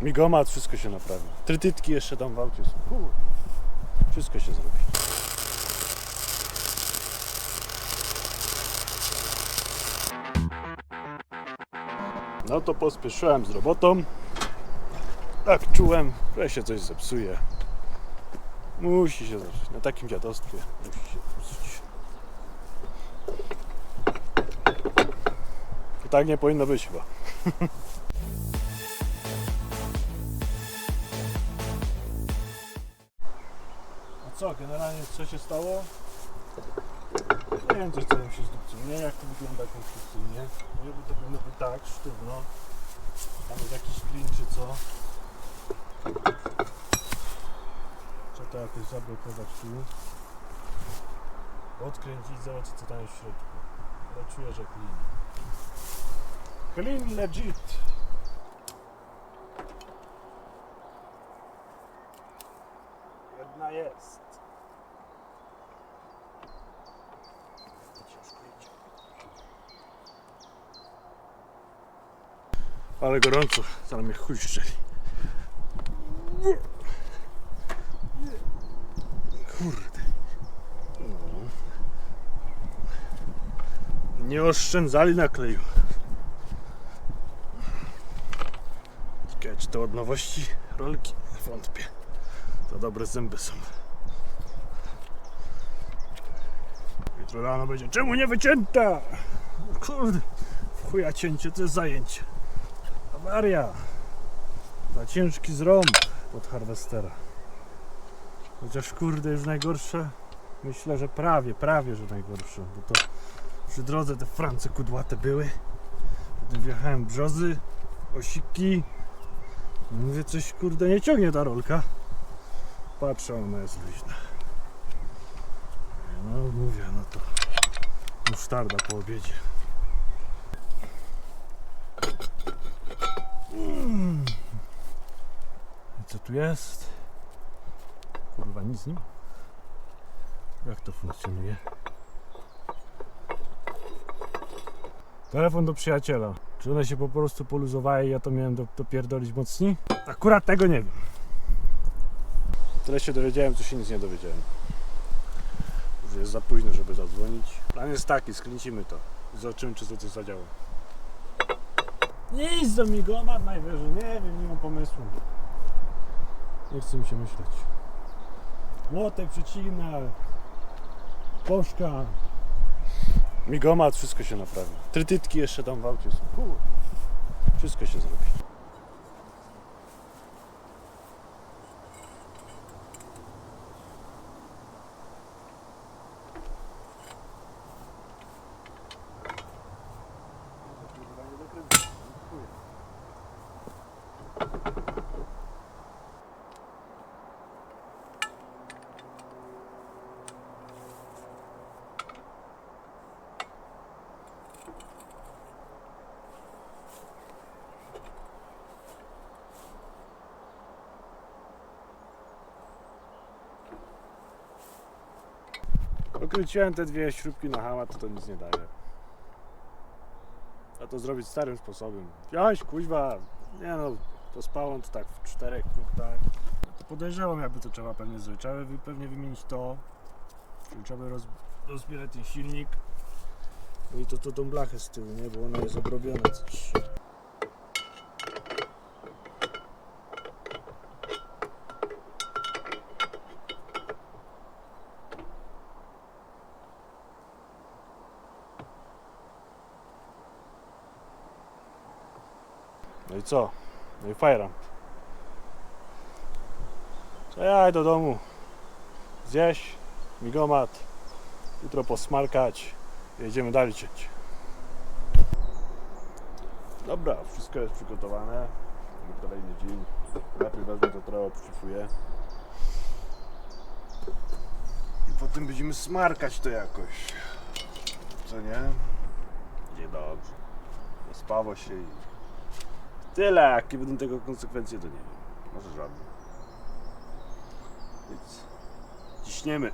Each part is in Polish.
Migomat, wszystko się naprawi. Trytytki jeszcze tam w aucie są. Kur... Wszystko się zrobi. No to pospieszyłem z robotą. Tak czułem, że się coś zepsuje. Musi się zepsuć. Na takim dziadostwie musi się zepsuć. I tak nie powinno być chyba. co, generalnie co się stało? Nie wiem coś co się zdupcyło, nie jak to wygląda konstrukcyjnie. Może by to powinno tak, sztywno. Tam jest jakiś klin czy co. Trzeba to jakoś zablokować tu. Odkręcić, zobaczyć co tam jest w środku. Ale czuję, że clean. Clean legit. Jedna jest. Ciężko idzie. Ale gorąco, zaraz mnie chuj szczeli. Kurde. Nie oszczędzali na kleju. Ciekawe, czy to od nowości rolki? Wątpię. Za dobre zęby są. Jutro rano będzie. Czemu nie wycięta? Kurde. W chuja cięcie to jest zajęcie. Awaria. Za ciężki zrąb pod harwestera. Chociaż kurde już najgorsze. Myślę, że prawie, prawie, że najgorsze. Bo to przy drodze te France kudłate były. Potem wjechałem brzozy, osiki. Mówię, coś kurde nie ciągnie ta rolka. Patrzę, ona jest luźna. No mówię, no to musztarda po obiedzie. Mm. I co tu jest? Kurwa, nic nie ma. Jak to funkcjonuje? Telefon do przyjaciela. Czy one się po prostu poluzowały i ja to miałem do- dopierdolić mocniej? Akurat tego nie wiem. Tyle się dowiedziałem, co się nic nie dowiedziałem. Jest za późno, żeby zadzwonić. Plan jest taki, skręcimy to. Zobaczymy, czy to coś zadziała. Nic do migomat najwyżej. Nie wiem, nie mam pomysłu. Nie chce mi się myśleć. Młotek przecina, poszka. Migomat, wszystko się naprawi. Trytytki jeszcze tam w aucie są. Wszystko się zrobi. Okręciłem te dwie śrubki na hama, to to nic nie daje. A to zrobić starym sposobem. Wziąć, kuźwa, nie no, to spałem to tak w czterech punktach. To podejrzewam jakby to trzeba pewnie zrobić. Trzeba by pewnie wymienić to, czyli trzeba roz, rozbierać ten silnik. No i to, to tą blachę z tyłu, nie? Bo ona jest obrobiona coś. No i co? No i fajram. To ja do domu. Zjeść, migomat, jutro posmarkać. Jedziemy dalej cięć. Dobra, wszystko jest przygotowane. Kolejny dzień. Najpierw wezmę to trochę przyfuję. I potem będziemy smarkać to jakoś. Co nie? Będzie dobrze. Zaspało się i Tyle, jakie będą tego konsekwencje, to nie wiem. Może żadne. Więc ciśniemy.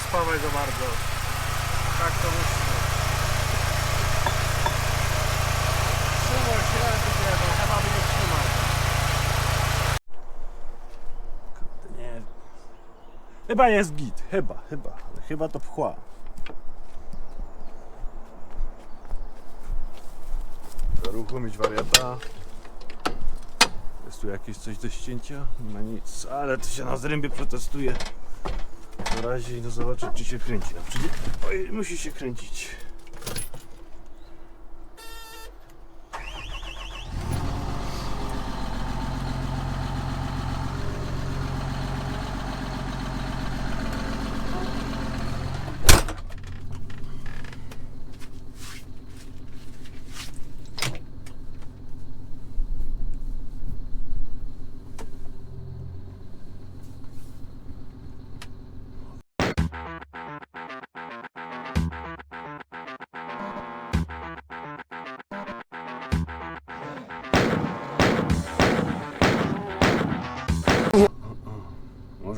Spawać za bardzo. Tak to wyszło. Trzymał się, tylko no, chyba by nie trzymał. Chyba jest git, chyba, chyba, ale chyba to pchła. Uruchomić wariata. Jest tu jakieś coś do ścięcia? Nie ma nic, ale to się na zrębie przetestuje. Na razie i no zobaczyć czy się kręci. Oj, musi się kręcić.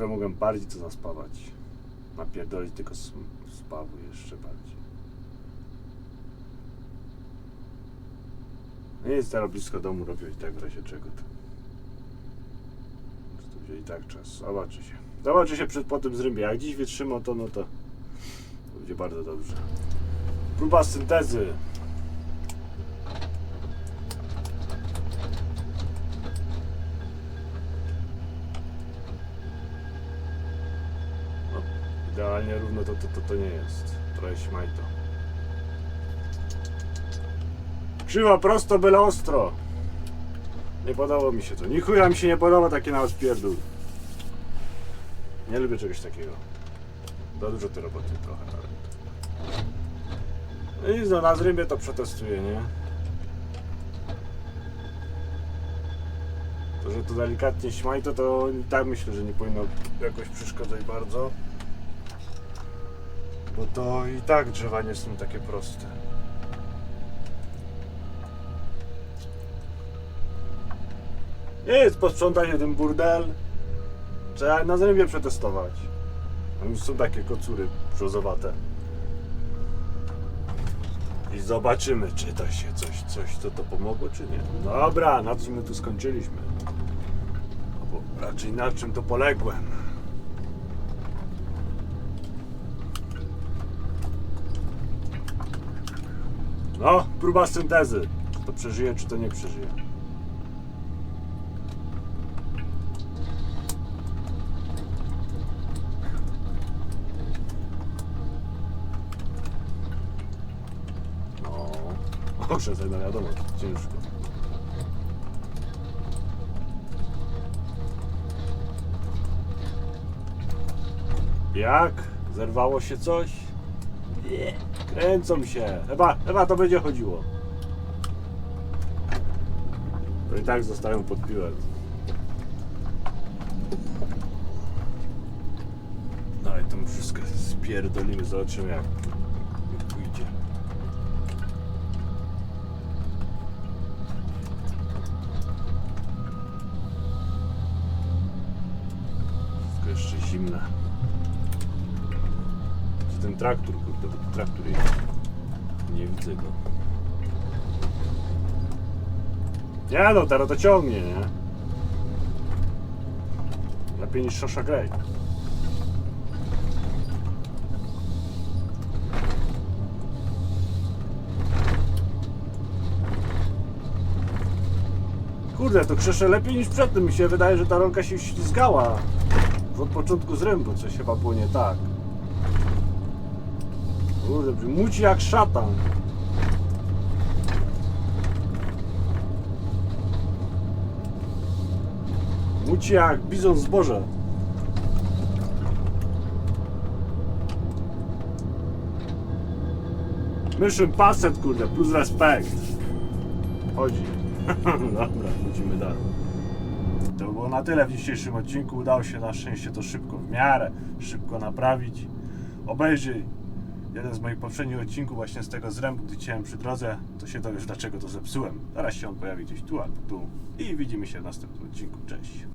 Może mogę bardziej to zaspawać. Napierdolić tylko spawu jeszcze bardziej. Nie jest teraz blisko domu, robię i tak w razie czego to. To będzie i tak czas. Zobaczy się. Zobaczy się przed po tym zrębie. Jak dziś wytrzymał to, no to będzie bardzo dobrze. Próba syntezy. Idealnie równo to, to, to, to nie jest. Trochę śmajto. Krzywa prosto, byle ostro. Nie podoba mi się to. Ni chuja mi się nie podoba takie na spierdół. Nie lubię czegoś takiego. Za dużo roboty trochę, ale... I no, na zrybie to przetestuję, nie? To, że to delikatnie śmajto, to i tak myślę, że nie powinno jakoś przeszkadzać bardzo. Bo to i tak drzewa nie są takie proste. Jest posprzątać się ten burdel. Trzeba na zrębie przetestować. Już są takie kocury brzozowate. I zobaczymy, czy to się coś, coś to, to pomogło, czy nie. Dobra, na czym my tu skończyliśmy? Albo raczej na czym to poległem. No, próba syntezy. Czy to przeżyje, czy to nie przeżyje. No, muszę sobie, wiadomo, ciężko. Jak? Zerwało się coś? Kręcą się. Chyba, chyba to będzie chodziło. To i tak zostają pod piłę. No i to my wszystko spierdolimy, zobaczymy jak, pójdzie. Wszystko jeszcze zimne. Gdzie ten traktor, traktor. Nie widzę go. Nie no, teraz to ciągnie, nie? Lepiej niż Shosha Grey. Kurde, to krzesze lepiej niż przedtem. Mi się wydaje, że ta rolka się ślizgała. Od początku zrębu coś chyba było nie tak. Kurde, muci jak szatan. Muci jak bizon zboże. Mission Passet, kurde, plus respekt. Chodzi. Dobra, lecimy dalej. To było na tyle w dzisiejszym odcinku. Udało się na szczęście to szybko, w miarę szybko naprawić. Obejrzyj jeden z moich poprzednich odcinków właśnie z tego zrębu, gdy cięłem przy drodze, to się dowiesz dlaczego to zepsułem. Zaraz się on pojawi gdzieś tu albo tu. I widzimy się w następnym odcinku. Cześć.